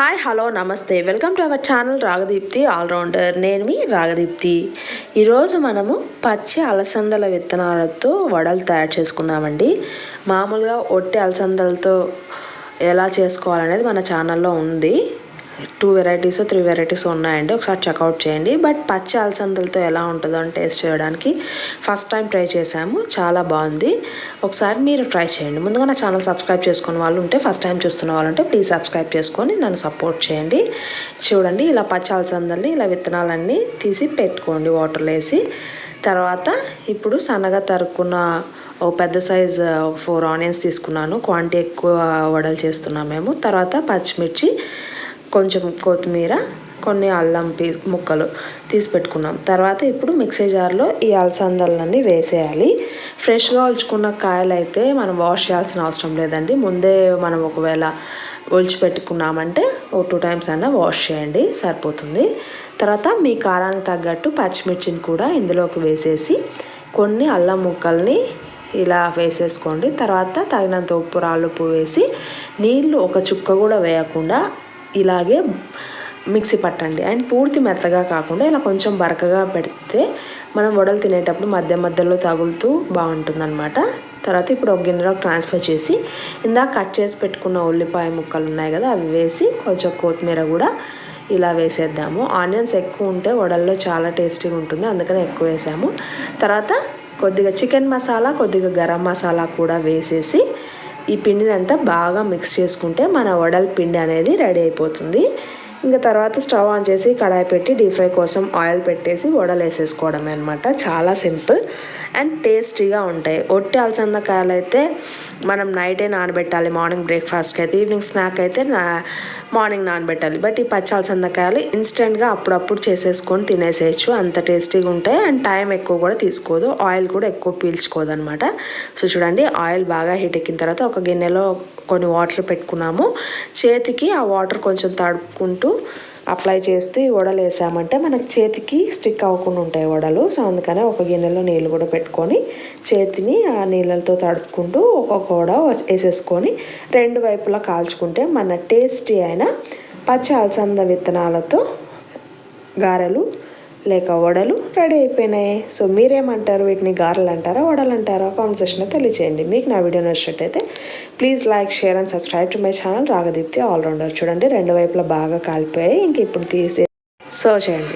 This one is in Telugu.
హాయ్ హలో నమస్తే welcome to our channel Ragadeepthi allrounder నేను మీ రాగదీప్తి ఈరోజు మనము పచ్చి అలసందల విత్తనాలతో వడలు తయారు చేసుకుందామండి. మామూలుగా ఒట్టి అలసందలతో ఎలా చేసుకోవాలనేది మన ఛానల్లో ఉంది. టూ వెరైటీస్ త్రీ వెరైటీస్ ఉన్నాయండి. ఒకసారి చెక్అవుట్ చేయండి. బట్ పచ్చి అలసందలతో ఎలా ఉంటుందో అని టేస్ట్ చేయడానికి ఫస్ట్ టైం ట్రై చేశాము. చాలా బాగుంది. ఒకసారి మీరు ట్రై చేయండి. ముందుగా నా ఛానల్ సబ్స్క్రైబ్ చేసుకున్న వాళ్ళు ఉంటే ఫస్ట్ టైం చూస్తున్న వాళ్ళు ఉంటే ప్లీజ్ సబ్స్క్రైబ్ చేసుకొని నన్ను సపోర్ట్ చేయండి. చూడండి ఇలా పచ్చి అలసందల్ని ఇలా విత్తనాలన్నీ తీసి పెట్టుకోండి వాటర్లో వేసి. తర్వాత ఇప్పుడు సన్నగా తరుక్కున్న ఒక పెద్ద సైజ్ ఫోర్ ఆనియన్స్ తీసుకున్నాను. క్వాంటిటీ ఎక్కువ వడలు చేస్తున్నాం మేము. తర్వాత పచ్చిమిర్చి కొంచెం కొత్తిమీర కొన్ని అల్లం పీ ముక్కలు తీసి పెట్టుకున్నాం. తర్వాత ఇప్పుడు మిక్సీ జార్లో ఈ అలసందలన్నీ వేసేయాలి. ఫ్రెష్గా ఒలుచుకున్న కాయలు అయితే మనం వాష్ చేయాల్సిన అవసరం లేదండి. ముందే మనం ఒకవేళ ఒలిచి పెట్టుకున్నామంటే ఒక టూ టైమ్స్ అయినా వాష్ చేయండి సరిపోతుంది. తర్వాత మీ కారానికి తగ్గట్టు పచ్చిమిర్చిని కూడా ఇందులోకి వేసేసి కొన్ని అల్లం ముక్కల్ని ఇలా వేసేసుకోండి. తర్వాత తగినంత ఉప్పు రాళ్ళు ఉప్పు వేసి నీళ్ళు ఒక చుక్క కూడా వేయకుండా ఇలాగే మిక్సీ పట్టండి. అండ్ పూర్తి మెత్తగా కాకుండా ఇలా కొంచెం బరకగా పెడితే మనం వడలు తినేటప్పుడు మధ్య మధ్యలో తగులుతూ బాగుంటుందన్నమాట. తర్వాత ఇప్పుడు ఒక గిన్నెలోకి ట్రాన్స్ఫర్ చేసి ఇందాక కట్ చేసి పెట్టుకున్న ఉల్లిపాయ ముక్కలు ఉన్నాయి కదా అవి వేసి కొంచెం కొత్తిమీర కూడా ఇలా వేసేద్దాము. ఆనియన్స్ ఎక్కువ ఉంటే వడల్లో చాలా టేస్టీగా ఉంటుంది అందుకని ఎక్కువ వేసాము. తర్వాత కొద్దిగా చికెన్ మసాలా కొద్దిగా గరం మసాలా కూడా వేసేసి ఈ పిండిని అంతా బాగా మిక్స్ చేసుకుంటే మన వడల పిండి అనేది రెడీ అయిపోతుంది. ఇంకా తర్వాత స్టవ్ ఆన్ చేసి కడాయి పెట్టి డీప్ ఫ్రై కోసం ఆయిల్ పెట్టేసి వడలు వేసేసుకోవడమే అనమాట చాలా సింపుల్ అండ్ టేస్టీగా ఉంటాయి. ఒట్టి అలసందకాయలు అయితే మనం నైటే నానబెట్టాలి మార్నింగ్ బ్రేక్ఫాస్ట్కి అయితే ఈవినింగ్ స్నాక్ అయితే నా మార్నింగ్ నానబెట్టాలి. బట్ ఈ పచ్చి అలసందకాయలు ఇన్స్టెంట్గా అప్పుడప్పుడు చేసేసుకొని తినేసేయచ్చు. అంత టేస్టీగా ఉంటాయి. అండ్ టైం ఎక్కువ కూడా తీసుకోదు. ఆయిల్ కూడా ఎక్కువ పీల్చుకోదు అనమాట సో చూడండి ఆయిల్ బాగా హీట్ ఎక్కిన తర్వాత ఒక గిన్నెలో కొన్ని వాటర్ పెట్టుకున్నాము. చేతికి ఆ వాటర్ కొంచెం తడుపుకుంటూ అప్లై చేస్తూ ఈ వడలు వేసామంటే మనకు చేతికి స్టిక్ అవ్వకుండా ఉంటాయి వడలు. సో అందుకనే ఒక గిన్నెలో నీళ్ళు కూడా పెట్టుకొని చేతిని ఆ నీళ్ళతో తడుపుకుంటూ ఒక్కొక్క వడ వేసేసుకొని రెండు వైపులా కాల్చుకుంటే మన టేస్టీ అయిన పచ్చి అలసంద విత్తనాలతో గారెలు లేక వడలు రెడీ అయిపోయినాయి. సో మీరేమంటారు? వీటిని గారెలు అంటారా వడలు అంటారా కామెంట్ సెక్షన్లో తెలియచేయండి. మీకు నా వీడియో నచ్చినట్టయితే please like share and subscribe to my channel. Ragadeepthi allrounder. చూడండి రెండు వైపులా బాగా కాలిపోయాయి. ఇంక ఇప్పుడు తీసి సర్వ్ చేయండి.